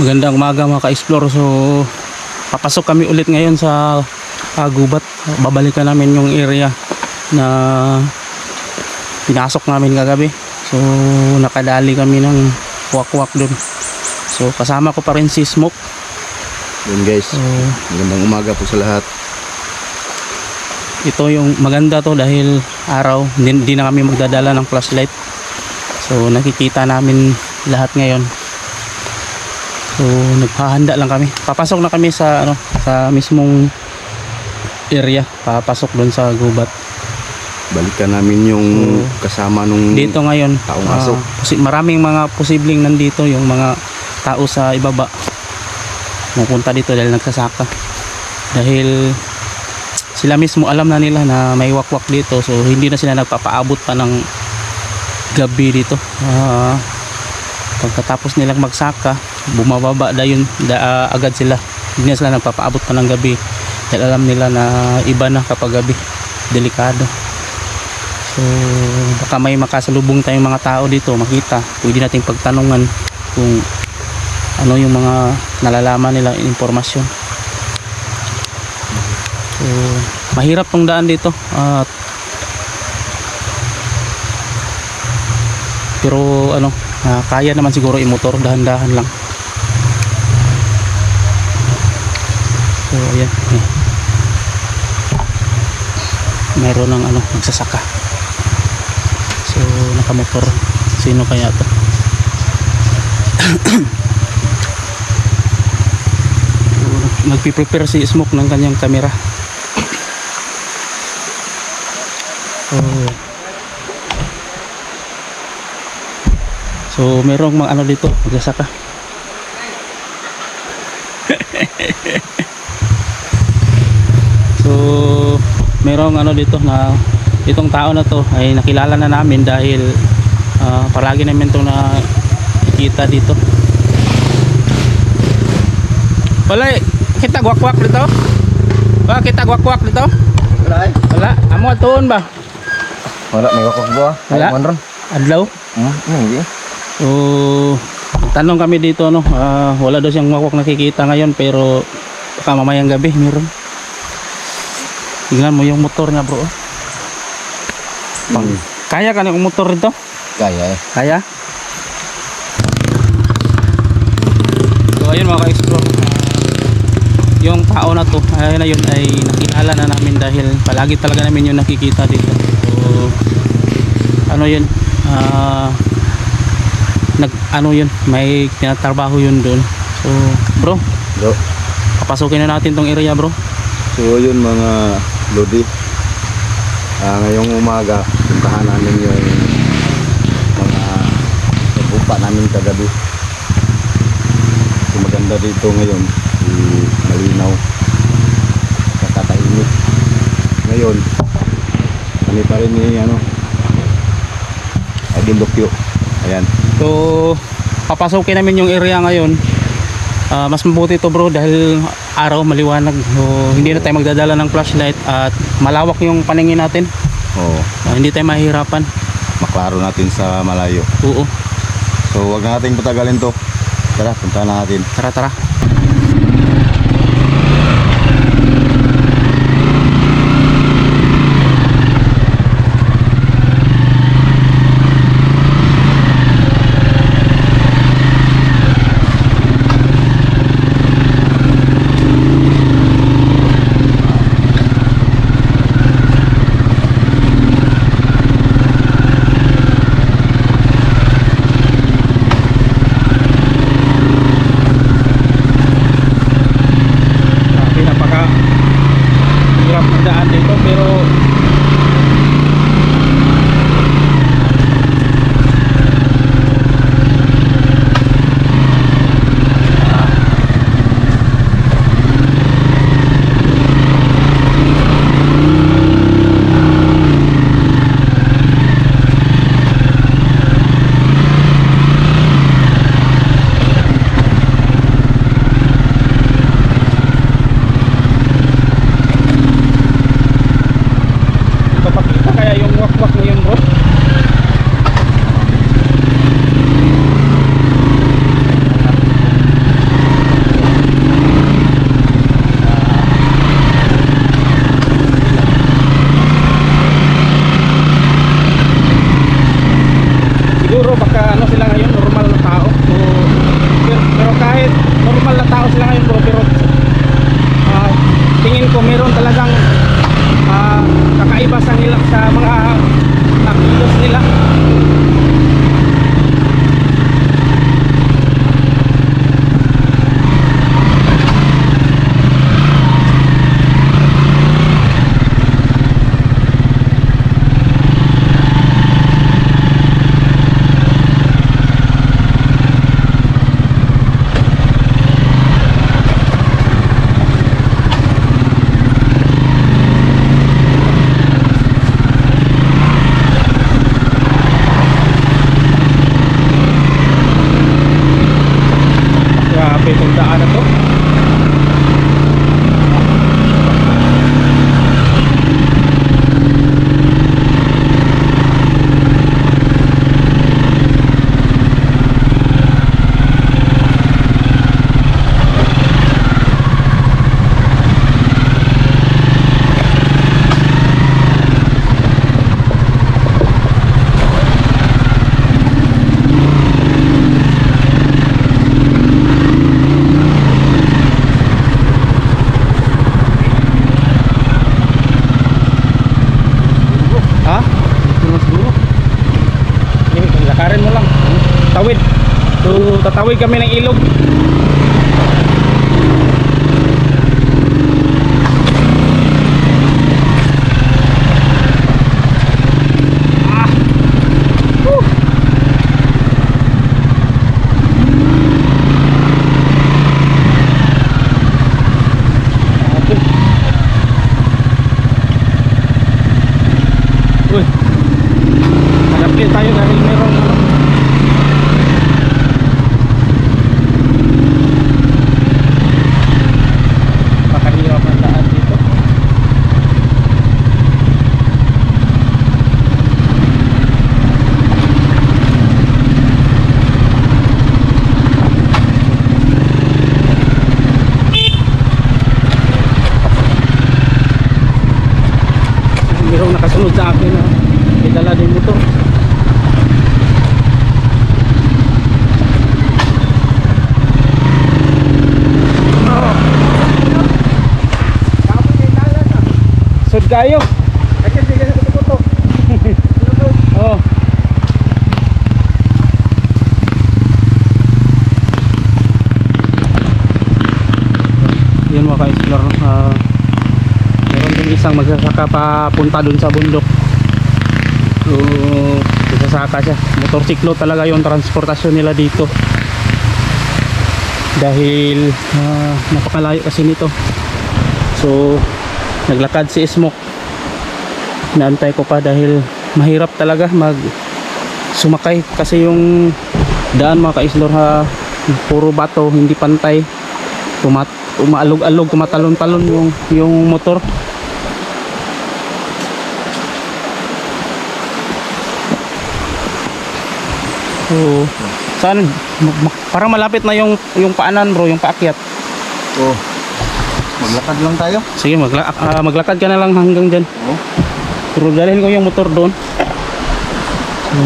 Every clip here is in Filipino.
Magandang umaga mga ka-explore. So, papasok kami ulit ngayon sa ah, gubat. Babalikan namin yung area na pinasok namin kagabi. So, nakadali kami ng wak-wak dun. So, kasama ko pa rin si Smoke. Yun guys, So, magandang umaga po sa lahat. ito yung maganda to dahil araw, hindi, hindi na kami magdadala ng flashlight. So, nakikita namin lahat ngayon. So, naghahanda lang kami. Papasok na kami sa ano, sa mismong area. Papasok doon sa gubat. Balikan namin yung Oo. kasama nung Dito ngayon, Taong asok. posi- maraming mga posibleng nandito yung mga tao sa ibaba. Pupunta dito dahil nagsasaka. Dahil sila mismo alam na nila na may wakwak dito so hindi na sila nagpapaabot pa ng gabi dito. Ah, pagkatapos nilang magsaka, bumababa na yun da, ah, agad sila. Hindi na sila nagpapaabot pa ng gabi dahil alam nila na iba na kapag gabi. Delikado. So, baka may makasalubong tayong mga tao dito, makita. Pwede nating pagtanungan kung ano yung mga nalalaman nilang impormasyon. So, mahirap tong daan dito. At pero ano, ah, kaya naman siguro i-motor dahan-dahan lang. So, ayan. Eh. Meron ng ano, nagsasaka. So, nakamotor. Sino kaya to? so, nagpiprepare si Smoke ng kanyang camera. So, so merong mga ano dito, magsasaka. so, merong ano dito na itong tao na to ay nakilala na namin dahil ah, palagi namin itong nakikita dito wala eh kita gwak-gwak dito ba kita gwak-gwak dito Wala eh. wala amo tuon ba Wala, may wakok ba? Wala. Adlaw Hmm, hindi. So tanong kami dito no ah, wala daw siyang wakwak nakikita ngayon pero baka mamayang gabi meron tingnan mo yung motor niya bro Hmm. kaya ka na yung motor dito Kaya eh. Kaya? So ayun mga ka-explore Ah, Yung tao na to ay na yun ay nakilala na namin dahil palagi talaga namin yung nakikita dito So ano yun ah nag ano yun may tinatrabaho yun doon so bro Bro. papasukin na natin tong area bro So yun mga Lodi. Ah, ngayong umaga, puntahan namin yung mga nagupa namin kagabi. So maganda dito ngayon, si malinaw, nakatahimik. Ngayon, kami pa rin ni ano, Idol Dokyo. Ayan. So, papasukin namin yung area ngayon. Ah, mas mabuti ito bro dahil araw maliwanag. So, hindi na tayo magdadala ng flashlight at malawak yung paningin natin. Oo, Ah, hindi tayo mahihirapan. maklaro natin sa malayo. Oo, So wag na nating patagalin to. Tara, punta na natin. tara tara. So, tatawid kami ng ilog. Ah. Uy. Hanap tayo dahil meron ano. Pakahirap ang daan dito. Merong nakasunod sa akin na may dala din motor. Sud kayo. Oh. Yan mga ka-explore. ah, meron din isang magsasaka papunta dun sa bundok. So, magsasaka siya. Motorsiklo talaga yung transportasyon nila dito. Dahil ah, napakalayo kasi nito. So, naglakad si Smoke. Naantay ko pa dahil mahirap talaga mag sumakay kasi yung daan mga ka-explore ha puro bato, hindi pantay. Tumat umaalog-alog, tumatalon-talon yung yung motor. So, saan parang malapit na yung yung paanan bro, yung paakyat. Oh. Maglakad lang tayo. Sige, magla ah, maglakad ka na lang hanggang diyan. Oh. Pero dalhin ko yung motor doon. So,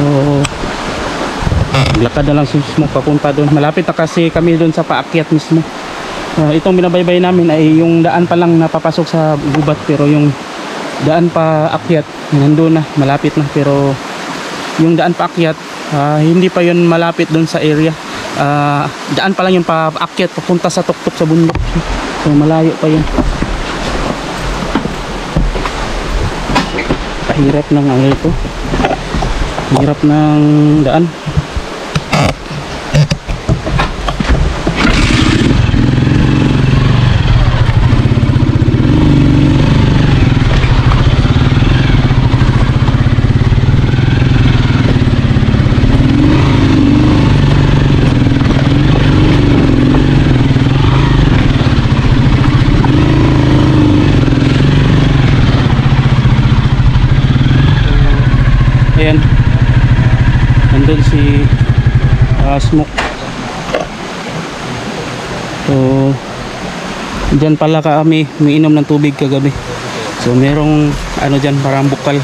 maglakad na lang si Smoke papunta doon. Malapit na kasi kami doon sa paakyat mismo. Ah, itong binabaybay namin ay yung daan pa lang napapasok sa gubat pero yung daan pa akyat nandun na malapit na pero yung daan pa akyat ah, hindi pa yun malapit doon sa area Ah, daan pa lang yung pa akyat papunta sa tuktok sa bundok so malayo pa yun kahirap ng ano ito. Hirap ng daan ayan. Nandun si ah, smoke. So dyan pala kami umiinom ng tubig kagabi. So merong ano dyan parang bukal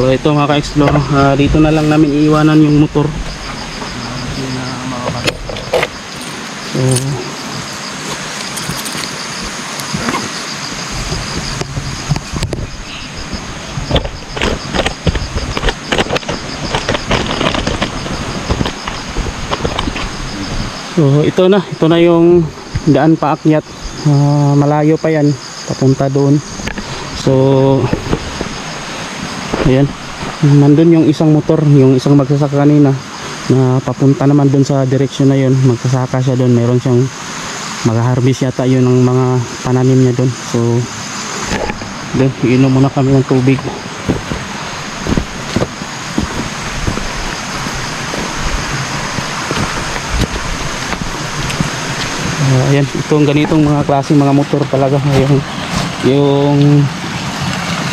So ito mga ka-explore, ah, dito na lang namin iiwanan yung motor. So So ito na, ito na yung daan paakyat. Ah, malayo pa yan papunta doon. So Ayan. Nandun yung isang motor, yung isang magsasaka kanina na papunta naman dun sa direksyon na yun. Magsasaka siya dun. Meron siyang mag-harvest yata yun ng mga pananim niya dun. So, dun, inom muna kami ng tubig. Ah, ayan, itong ganitong mga klaseng mga motor talaga. Yung, yung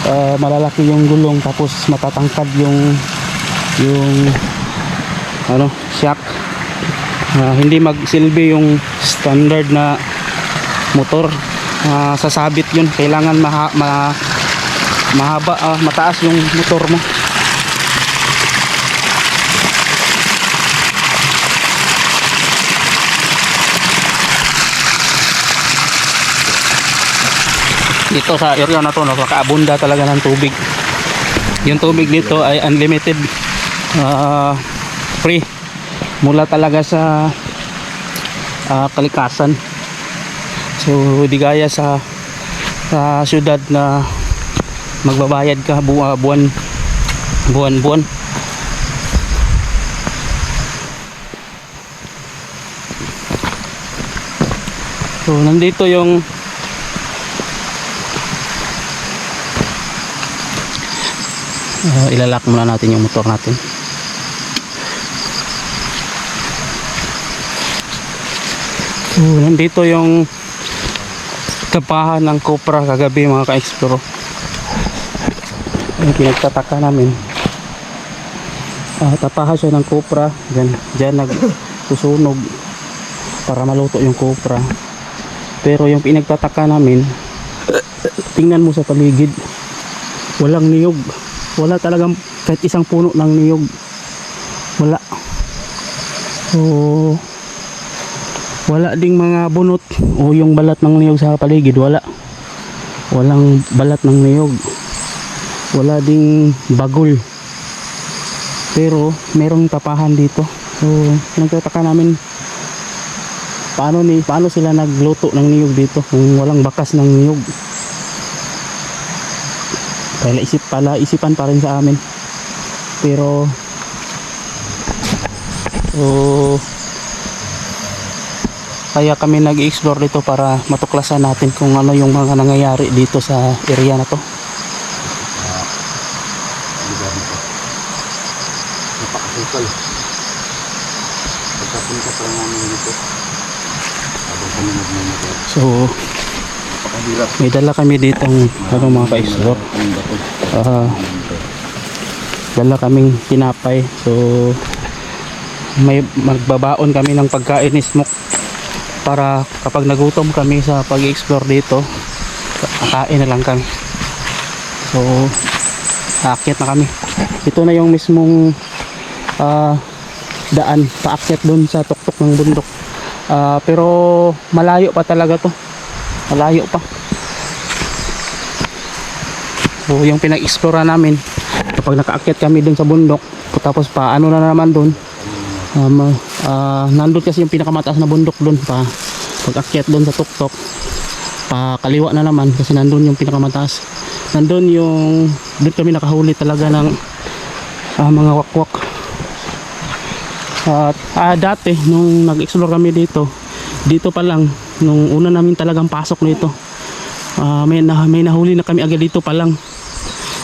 ah, malalaki yung gulong tapos matatangkad yung yung ano shock Ah, hindi magsilbi yung standard na motor. Ah, sasabit yun. Kailangan maha, ma, mahaba ah, mataas yung motor mo dito sa area na to napakaabunda talaga ng tubig. Yung tubig dito ay unlimited. Ah, free. Mula talaga sa ah, kalikasan. So di gaya sa sa syudad na magbabayad ka bu ah, buwan buwan buwan so nandito yung Uh, ilalak muna natin yung motor natin. So, nandito yung tapahan ng Copra kagabi mga ka-explore. Yung pinagtataka namin. Ah, tapahan siya ng Copra. Diyan, diyan nagsusunog para maluto yung Copra. Pero yung pinagtataka namin, tingnan mo sa paligid. Walang niyog wala talagang kahit isang puno ng niyog. Wala. So wala ding mga bunot o yung balat ng niyog sa paligid wala. Walang balat ng niyog. Wala ding bagol. Pero merong tapahan dito. So nagtataka namin paano ni paano sila nagluto ng niyog dito kung walang bakas ng niyog kaya isip pala isipan pa rin sa amin pero so kaya kami nag-explore dito para matuklasan natin kung ano yung mga nangyayari dito sa area na to. Napakasukal. Pagkapunta pa namin dito. Habang kami nagmamotor. so. May dala kami ditong ano mga bato. Ah, dala kaming tinapay. So may magbabaon kami ng pagkain ni Smoke para kapag nagutom kami sa pag-explore dito kakain na lang kami. So aakyat na kami. Ito na yung mismong ah, daan. Paakyat dun sa tuktok ng bundok. Ah, pero malayo pa talaga to. Malayo pa So yung pinag-explore namin. Kapag nakaakyat kami dun sa bundok tapos pa ano na naman dun um, uh, nandun kasi yung pinakamataas na bundok dun pa. Pag akyat dun sa tuktok pa kaliwa na naman kasi nandun yung pinakamataas. Nandun yung dun kami nakahuli talaga ng ah, mga wakwak. At ah, dati nung nag-explore kami dito dito pa lang nung una namin talagang pasok nito Ah, may, na, may nahuli na kami agad dito pa lang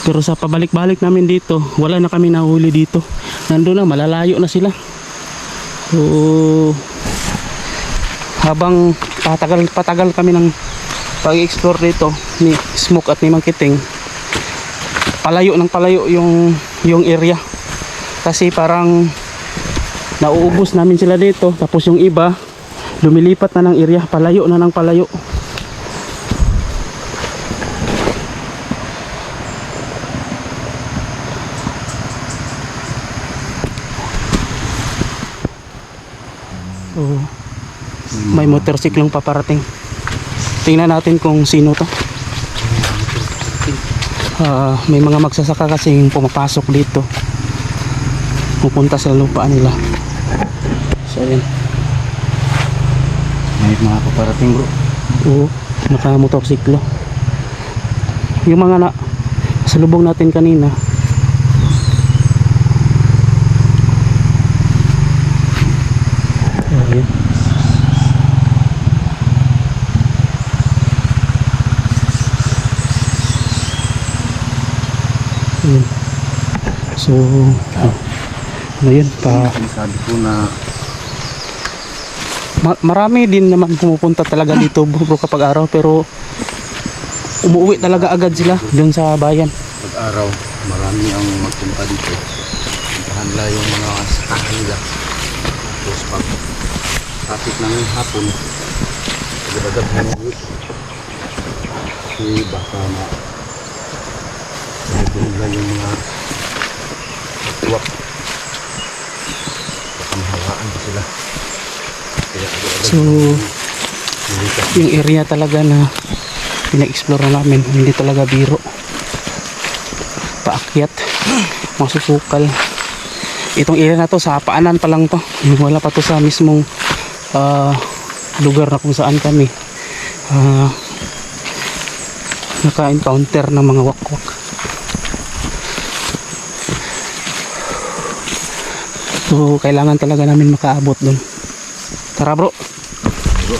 pero sa pabalik-balik namin dito wala na kami nahuli dito. Nandun na malalayo na sila. So habang patagal patagal kami ng pag-explore dito ni Smoke at ni Mangkiting palayo ng palayo yung yung area. Kasi parang nauubos namin sila dito tapos yung iba lumilipat na ng area palayo na ng palayo So, may motorsiklong paparating. Tingnan natin kung sino to. Ah, may mga magsasaka kasing pumapasok dito. Pupunta sa lupa nila. So, yun. May mga paparating bro. Oo, naka motorsiklo. Yung mga na sa lubong natin kanina, Yun. So, ah, ano yun, pa, Sabi ko na ma- marami din naman pumupunta talaga dito bro kapag araw pero umuwi talaga agad sila dun sa bayan. pag-araw, marami ang magpunta dito. Puntahan nila yung mga sakahan nila. Tapos pag traffic ng hapon, mo mag Kasi baka ma Nila yung mga tuwak. Baka mahawaan pa sila. So, yung area talaga na pina-explore na namin hindi talaga biro. Paakyat masusukal itong area na to sa paanan pa lang to. Wala pa to sa mismong ah, lugar na kung saan kami ah, naka-encounter ng mga wakwak so kailangan talaga namin makaabot dun. Tara bro. Bro,